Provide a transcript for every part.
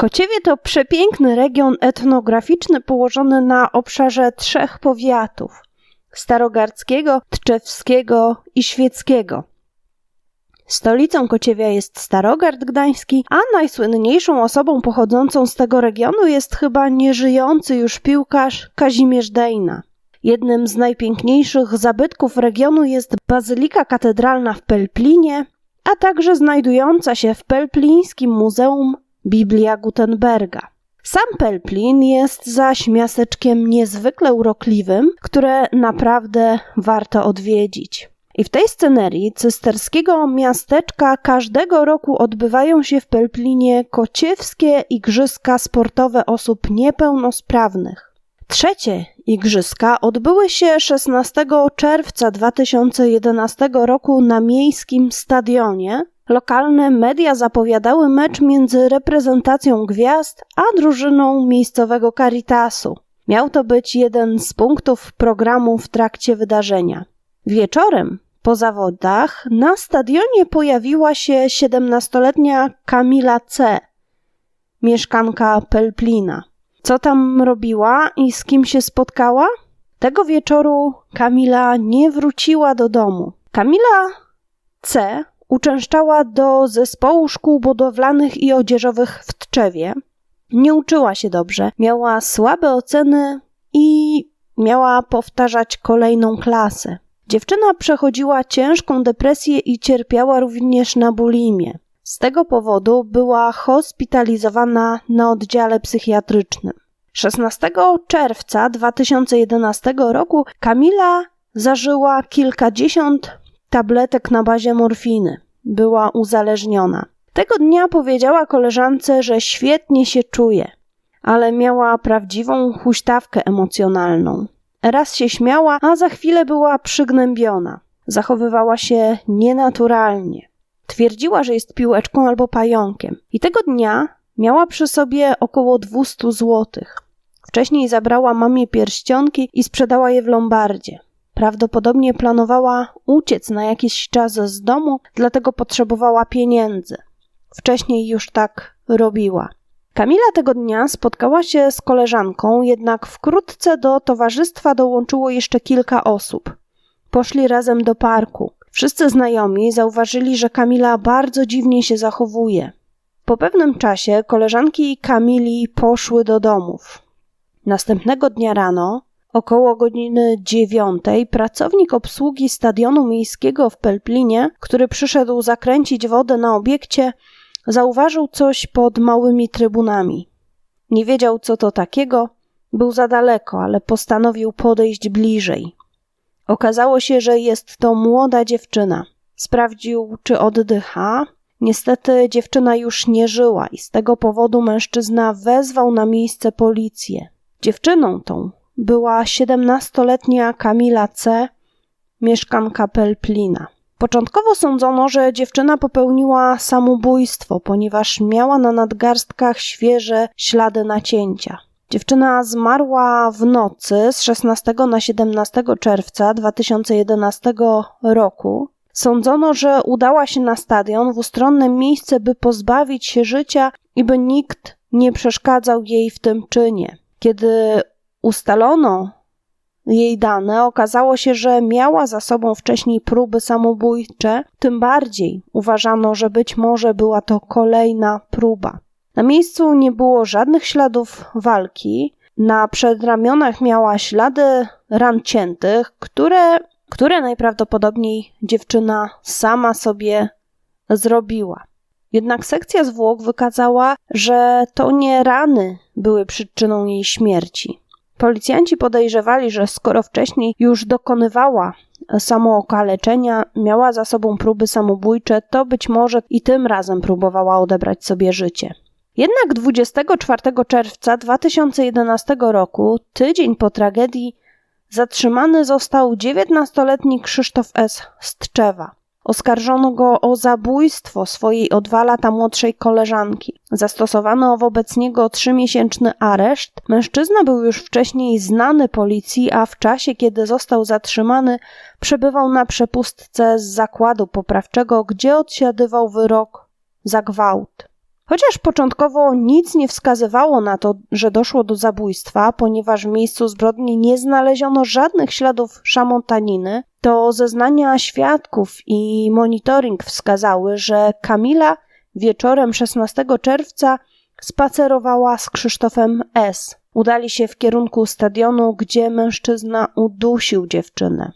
Kociewie to przepiękny region etnograficzny położony na obszarze trzech powiatów: starogardzkiego, tczewskiego i świeckiego. Stolicą Kociewia jest Starogard Gdański, a najsłynniejszą osobą pochodzącą z tego regionu jest chyba nieżyjący już piłkarz Kazimierz Dejna. Jednym z najpiękniejszych zabytków regionu jest Bazylika Katedralna w Pelplinie, a także znajdująca się w Pelplińskim Muzeum Biblia Gutenberga. Sam Pelplin jest zaś miasteczkiem niezwykle urokliwym, które naprawdę warto odwiedzić. I w tej scenerii cysterskiego miasteczka każdego roku odbywają się w Pelplinie kociewskie igrzyska sportowe osób niepełnosprawnych. Trzecie igrzyska odbyły się 16 czerwca 2011 roku na miejskim stadionie. Lokalne media zapowiadały mecz między reprezentacją gwiazd a drużyną miejscowego Caritasu. Miał to być jeden z punktów programu w trakcie wydarzenia. Wieczorem po zawodach na stadionie pojawiła się 17-letnia Kamila C., mieszkanka Pelplina. Co tam robiła i z kim się spotkała? Tego wieczoru Kamila nie wróciła do domu. Kamila C. uczęszczała do zespołu szkół budowlanych i odzieżowych w Tczewie. Nie uczyła się dobrze, miała słabe oceny i miała powtarzać kolejną klasę. Dziewczyna przechodziła ciężką depresję i cierpiała również na bulimię. Z tego powodu była hospitalizowana na oddziale psychiatrycznym. 16 czerwca 2011 roku Kamila zażyła kilkadziesiąt tabletek na bazie morfiny. Była uzależniona. Tego dnia powiedziała koleżance, że świetnie się czuje, ale miała prawdziwą huśtawkę emocjonalną. Raz się śmiała, a za chwilę była przygnębiona. Zachowywała się nienaturalnie. Twierdziła, że jest piłeczką albo pająkiem. I tego dnia miała przy sobie około 200 złotych. Wcześniej zabrała mamie pierścionki i sprzedała je w Lombardzie. Prawdopodobnie planowała uciec na jakiś czas z domu, dlatego potrzebowała pieniędzy. Wcześniej już tak robiła. Kamila tego dnia spotkała się z koleżanką, jednak wkrótce do towarzystwa dołączyło jeszcze kilka osób. Poszli razem do parku. Wszyscy znajomi zauważyli, że Kamila bardzo dziwnie się zachowuje. Po pewnym czasie koleżanki Kamili poszły do domów. Następnego dnia rano, około godziny dziewiątej, pracownik obsługi stadionu miejskiego w Pelplinie, który przyszedł zakręcić wodę na obiekcie, Zauważył coś pod małymi trybunami. Nie wiedział, co to takiego, był za daleko, ale postanowił podejść bliżej. Okazało się, że jest to młoda dziewczyna. Sprawdził, czy oddycha. Niestety dziewczyna już nie żyła i z tego powodu mężczyzna wezwał na miejsce policję. Dziewczyną tą była siedemnastoletnia Kamila C., mieszkanka Pelplina. Początkowo sądzono, że dziewczyna popełniła samobójstwo, ponieważ miała na nadgarstkach świeże ślady nacięcia. Dziewczyna zmarła w nocy z 16 na 17 czerwca 2011 roku. Sądzono, że udała się na stadion w ustronne miejsce, by pozbawić się życia i by nikt nie przeszkadzał jej w tym czynie. Kiedy ustalono jej dane, okazało się, że miała za sobą wcześniej próby samobójcze, tym bardziej uważano, że być może była to kolejna próba. Na miejscu nie było żadnych śladów walki. Na przedramionach miała ślady ran ciętych, które, które najprawdopodobniej dziewczyna sama sobie zrobiła. Jednak sekcja zwłok wykazała, że to nie rany były przyczyną jej śmierci. Policjanci podejrzewali, że skoro wcześniej już dokonywała samookaleczenia, miała za sobą próby samobójcze, to być może i tym razem próbowała odebrać sobie życie. Jednak 24 czerwca 2011 roku, tydzień po tragedii, zatrzymany został 19-letni Krzysztof S. Stczewa. Oskarżono go o zabójstwo swojej o dwa lata młodszej koleżanki. Zastosowano wobec niego trzymiesięczny areszt. Mężczyzna był już wcześniej znany policji, a w czasie, kiedy został zatrzymany, przebywał na przepustce z zakładu poprawczego, gdzie odsiadywał wyrok za gwałt. Chociaż początkowo nic nie wskazywało na to, że doszło do zabójstwa, ponieważ w miejscu zbrodni nie znaleziono żadnych śladów szamontaniny, to zeznania świadków i monitoring wskazały, że Kamila wieczorem 16 czerwca spacerowała z Krzysztofem S. Udali się w kierunku stadionu, gdzie mężczyzna udusił dziewczynę.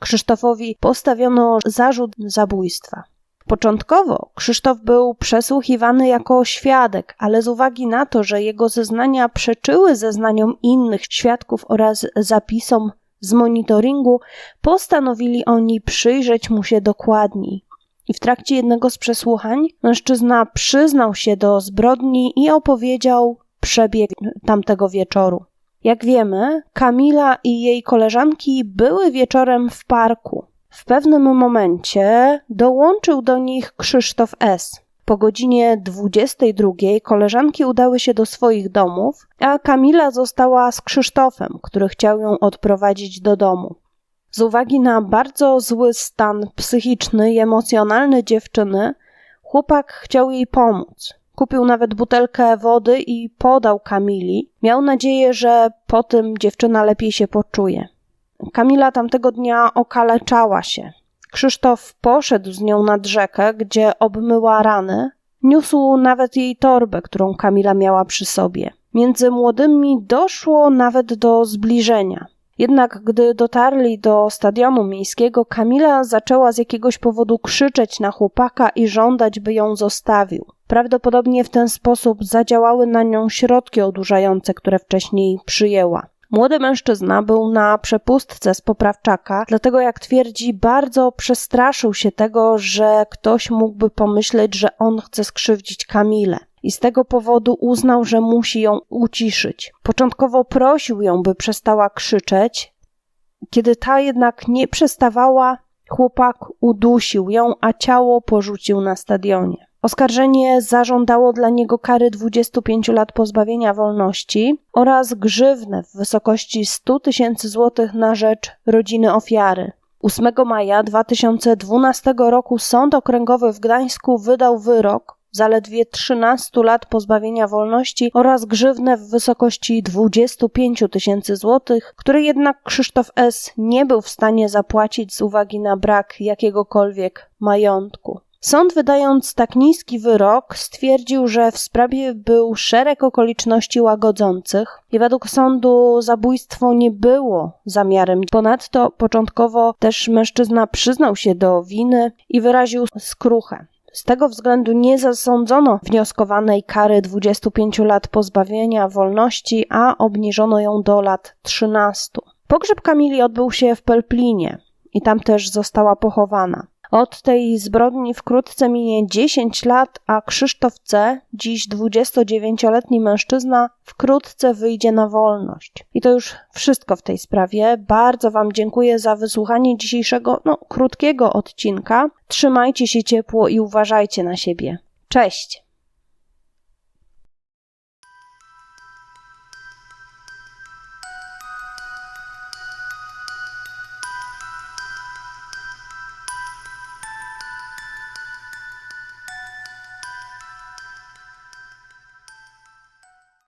Krzysztofowi postawiono zarzut zabójstwa. Początkowo Krzysztof był przesłuchiwany jako świadek, ale z uwagi na to, że jego zeznania przeczyły zeznaniom innych świadków oraz zapisom z monitoringu, postanowili oni przyjrzeć mu się dokładniej. I w trakcie jednego z przesłuchań mężczyzna przyznał się do zbrodni i opowiedział przebieg tamtego wieczoru. Jak wiemy, Kamila i jej koleżanki były wieczorem w parku. W pewnym momencie dołączył do nich Krzysztof S. Po godzinie 22 koleżanki udały się do swoich domów, a Kamila została z Krzysztofem, który chciał ją odprowadzić do domu. Z uwagi na bardzo zły stan psychiczny i emocjonalny dziewczyny, chłopak chciał jej pomóc. Kupił nawet butelkę wody i podał Kamili. Miał nadzieję, że po tym dziewczyna lepiej się poczuje. Kamila tamtego dnia okaleczała się. Krzysztof poszedł z nią nad rzekę, gdzie obmyła rany. Niósł nawet jej torbę, którą Kamila miała przy sobie. Między młodymi doszło nawet do zbliżenia. Jednak gdy dotarli do stadionu miejskiego, Kamila zaczęła z jakiegoś powodu krzyczeć na chłopaka i żądać, by ją zostawił. Prawdopodobnie w ten sposób zadziałały na nią środki odurzające, które wcześniej przyjęła. Młody mężczyzna był na przepustce z poprawczaka, dlatego jak twierdzi, bardzo przestraszył się tego, że ktoś mógłby pomyśleć, że on chce skrzywdzić Kamilę. I z tego powodu uznał, że musi ją uciszyć. Początkowo prosił ją, by przestała krzyczeć. Kiedy ta jednak nie przestawała, chłopak udusił ją, a ciało porzucił na stadionie. Oskarżenie zażądało dla niego kary 25 lat pozbawienia wolności oraz grzywny w wysokości 100 tysięcy złotych na rzecz rodziny ofiary. 8 maja 2012 roku Sąd Okręgowy w Gdańsku wydał wyrok zaledwie 13 lat pozbawienia wolności oraz grzywnę w wysokości 25 tysięcy złotych, który jednak Krzysztof S. nie był w stanie zapłacić z uwagi na brak jakiegokolwiek majątku. Sąd wydając tak niski wyrok stwierdził, że w sprawie był szereg okoliczności łagodzących i według sądu zabójstwo nie było zamiarem. Ponadto początkowo też mężczyzna przyznał się do winy i wyraził skruchę. Z tego względu nie zasądzono wnioskowanej kary 25 lat pozbawienia wolności, a obniżono ją do lat 13. Pogrzeb Kamili odbył się w Pelplinie i tam też została pochowana. Od tej zbrodni wkrótce minie 10 lat, a Krzysztof C., dziś 29-letni mężczyzna, wkrótce wyjdzie na wolność. I to już wszystko w tej sprawie. Bardzo Wam dziękuję za wysłuchanie dzisiejszego, no, krótkiego odcinka. Trzymajcie się ciepło i uważajcie na siebie. Cześć!